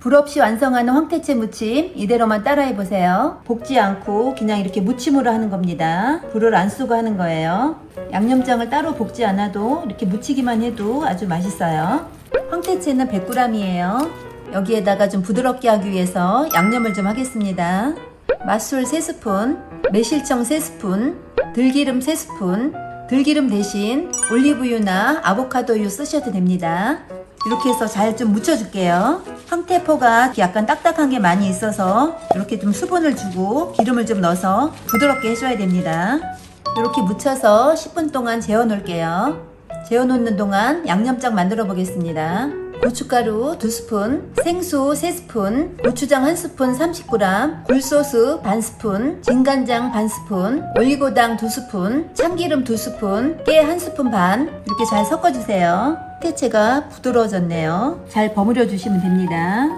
불 없이 완성하는 황태채 무침 이대로만 따라해 보세요. 볶지 않고 그냥 이렇게 무침으로 하는 겁니다. 불을 안 쓰고 하는 거예요. 양념장을 따로 볶지 않아도 이렇게 무치기만 해도 아주 맛있어요. 황태채는 100g이에요. 여기에다가 좀 부드럽게 하기 위해서 양념을 좀 하겠습니다. 맛술 3스푼, 매실청 3스푼, 들기름 3스푼, 들기름 대신 올리브유나 아보카도유 쓰셔도 됩니다. 이렇게 해서 잘 좀 묻혀줄게요. 황태포가 약간 딱딱한 게 많이 있어서 이렇게 좀 수분을 주고 기름을 좀 넣어서 부드럽게 해줘야 됩니다. 이렇게 묻혀서 10분 동안 재워 놓을게요. 재워 놓는 동안 양념장 만들어 보겠습니다. 고춧가루 2스푼, 생수 3스푼, 고추장 1스푼 30g, 굴소스 반스푼, 진간장 반스푼, 올리고당 2스푼, 참기름 2스푼, 깨 1스푼 반 이렇게 잘 섞어주세요. 태채가 부드러워졌네요. 잘 버무려 주시면 됩니다.